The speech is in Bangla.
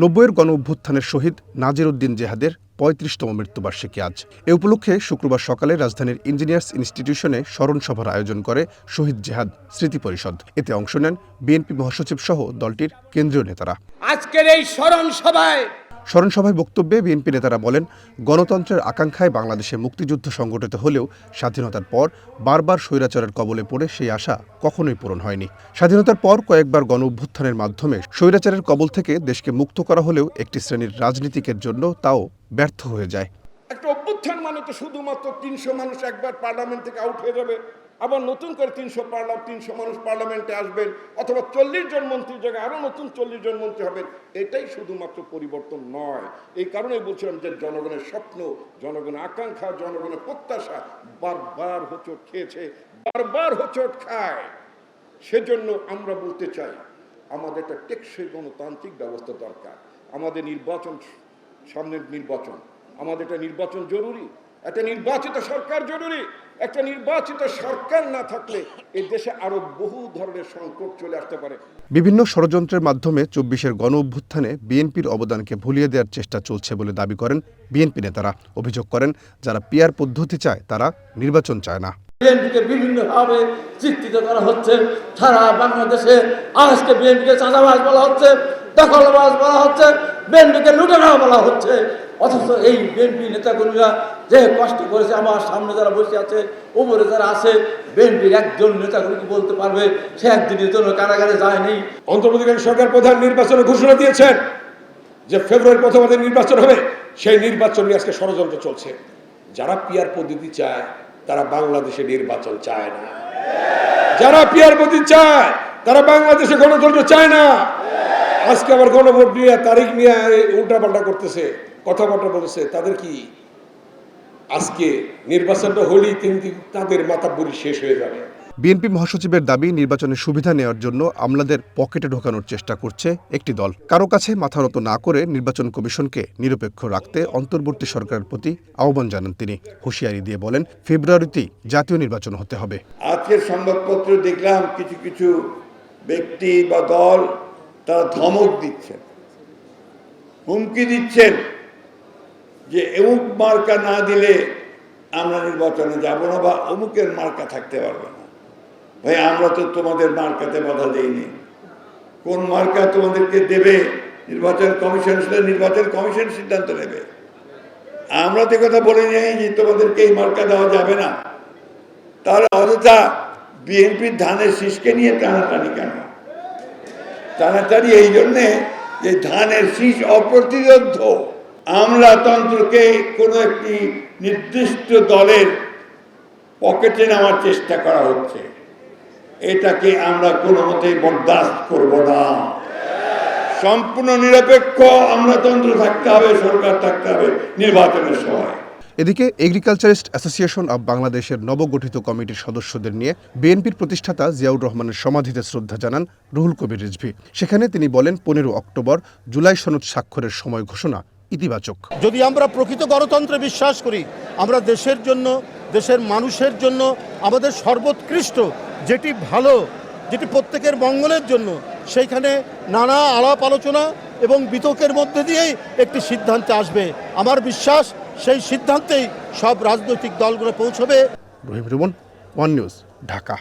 নব্বইয়ের গণ অভ্যুত্থানের শহীদ নাজির উদ্দিন জেহাদের পঁয়ত্রিশতম মৃত্যুবার্ষিকী আজ। এ উপলক্ষে শুক্রবার সকালে রাজধানীর ইঞ্জিনিয়ার্স ইনস্টিটিউশনে স্মরণ সভার আয়োজন করে শহীদ জেহাদ স্মৃতি পরিষদ। এতে অংশ নেন বিএনপি মহাসচিব সহ দলটির কেন্দ্রীয় নেতারা। আজকের এই স্মরণ সভায় স্মরণ সভায় বক্তব্যে বিএনপি নেতারা বলেন, গণতন্ত্রের আকাঙ্ক্ষায় বাংলাদেশে মুক্তিযুদ্ধ সংগঠিত হলেও স্বাধীনতার পর বারবার স্বৈরাচারের কবলে পড়ে সেই আশা কখনোই পূরণ হয়নি। স্বাধীনতার পর কয়েকবার গণ অভ্যুত্থানের মাধ্যমে স্বৈরাচারের কবল থেকে দেশকে মুক্ত করা হলেও একটি শ্রেণির রাজনীতিকের জন্য তাও ব্যর্থ হয়ে যায়। একটা অভ্যুত্থান মানে তো শুধুমাত্র তিনশো মানুষ একবার পার্লামেন্ট থেকে আউট হয়ে যাবে। আবার নতুন করে তিনশো পার্লাম, তিনশো মানুষ পার্লামেন্টে আসবেন, অথবা চল্লিশ জন মন্ত্রীর জায়গায় আরও নতুন চল্লিশ জন মন্ত্রী হবেন, এটাই শুধুমাত্র পরিবর্তন নয়। এই কারণেই বলছিলাম যে জনগণের স্বপ্ন, জনগণের আকাঙ্ক্ষা, জনগণের প্রত্যাশা বারবার হোচট খেয়েছে, বারবার হোঁচট খায়। সেজন্য আমরা বলতে চাই, আমাদের একটা টেকসই গণতান্ত্রিক ব্যবস্থা দরকার। আমাদের নির্বাচন, সামনের নির্বাচন, আমাদের একটা নির্বাচন জরুরি, একটা নির্বাচিত সরকার জরুরি। একটা নির্বাচিত সরকার না থাকলে এই দেশে আরও বহু ধরনের সংকট চলে আসতে পারে। বিভিন্ন ষড়যন্ত্রের মাধ্যমে চব্বিশের গণ অভ্যুত্থানে বিএনপির অবদানকে ভুলিয়ে দেওয়ার চেষ্টা চলছে বলে দাবি করেন বিএনপি নেতারা। অভিযোগ করেন যারা পিয়ার পদ্ধতি চায় তারা নির্বাচন চায় না। বিএনপিকে বিভিন্নভাবে চিত্রিত করা হচ্ছে। সারা বাংলাদেশে আজকে বিএনপিকে চাঁদাবাজ বলা হচ্ছে দখলবাজ বলা হচ্ছে বিএনপিকে লুটেরা বলা হচ্ছে। অথচ এই বিএনপি নেতাকর্মীরা যে কষ্ট করেছে, আমার সামনে যারা বসে আছে উপরে যারা আছে বিএনপির একজন নেতাকর্মীকে বলতে পারবে, সে একদিনের জন্য কারাগারে যায়নি। অন্তর্বর্তীকালীন সরকার প্রধান নির্বাচনের ঘোষণা দিয়েছেন যে ফেব্রুয়ারি প্রথমাদের নির্বাচন হবে, সেই নির্বাচন নিয়ে আজকে ষড়যন্ত্র চলছে। যারা পিয়ার পদ্ধতি চায়, তারা বাংলাদেশে নির্বাচন চায় না। যারা পিয়ার পদ্ধতি চায়, তারা বাংলাদেশে গণতন্ত্র চায় না। আজকে আবার গণভোট নিয়ে, তারিখ নিয়ে, উল্টাপাল্টা করতেছে। কথাবার্তা বলেছে তাদের কি আজকে নির্বাচনটা হলেই কিন্তু তাদের মাথা বুড়ি শেষ হয়ে যাবে? বিএনপি মহাসচিবের দাবি নির্বাচনের সুবিধা নেওয়ার জন্য আমলাদের পকেটে ঢোকানোর চেষ্টা করছে একটি দল। কারও কাছে মাথা নত না করে নির্বাচন কমিশনকে নিরপেক্ষ রাখতে অন্তর্বর্তী সরকারের প্রতি আহ্বান জানান তিনি। হুঁশিয়ারি দিয়ে বলেন ফেব্রুয়ারিতেই জাতীয় নির্বাচন হতে হবে। আজকের সংবাদপত্র দেখলাম কিছু কিছু ব্যক্তি বা দল তারা ধমক দিচ্ছেন হুমকি দিচ্ছেন। যে অমুক মার্কা না দিলে আমরা নির্বাচনে যাব না বা অমুকের মার্কা থাকতে পারবে না। ভাই, আমরা তো তোমাদের মার্কাতে বাধা দেইনি। কোন মার্কা তোমাদেরকে দেবে? নির্বাচন কমিশন নির্বাচন কমিশন সিদ্ধান্ত নেবে। আমরা তো কথা বলে যাই যে তোমাদেরকে এই মার্কা দেওয়া যাবে না। তাহলে অযথা বিএনপির ধানের শীষকে নিয়ে টানাটানি কেন? টানাটানি এই জন্যে যে ধানের শীষ অপ্রতিরোধ আমলাতন্ত্রকে কোনো একটি নির্দিষ্ট দলের পকেটে নেওয়ার চেষ্টা করা হচ্ছে। এটাকে আমরা কোনো মতেই বরদাস্ত করব না। সম্পূর্ণ নিরপেক্ষ আমলাতন্ত্র থাকতে হবে, সরকার থাকতে হবে নির্বাচনের সময়। এদিকে এগ্রিকালচারিস্ট অ্যাসোসিয়েশন অব বাংলাদেশের নবগঠিত কমিটির সদস্যদের নিয়ে বিএনপির প্রতিষ্ঠাতা জিয়াউর রহমানের সমাধিতে শ্রদ্ধা জানান রুহুল কবির রিজভি। সেখানে তিনি বলেন, পনেরো অক্টোবর জুলাই সনদ স্বাক্ষরের সময় ঘোষণা। ইতিবাচক। যদি আমরা প্রকৃত গণতন্ত্রে বিশ্বাস করি আমরা দেশের জন্য দেশের মানুষের জন্য আমাদের সর্বোৎকৃষ্ট যেটি ভালো যেটি প্রত্যেকের মঙ্গলের জন্য সেইখানে নানা আলাপ আলোচনা এবং বিতর্কের মধ্যে দিয়েই একটি সিদ্ধান্তে আসবে। আমার বিশ্বাস সেই সিদ্ধান্তেই সব রাজনৈতিক দলগুলো পৌঁছবে। Rahim Ruman one news Dhaka.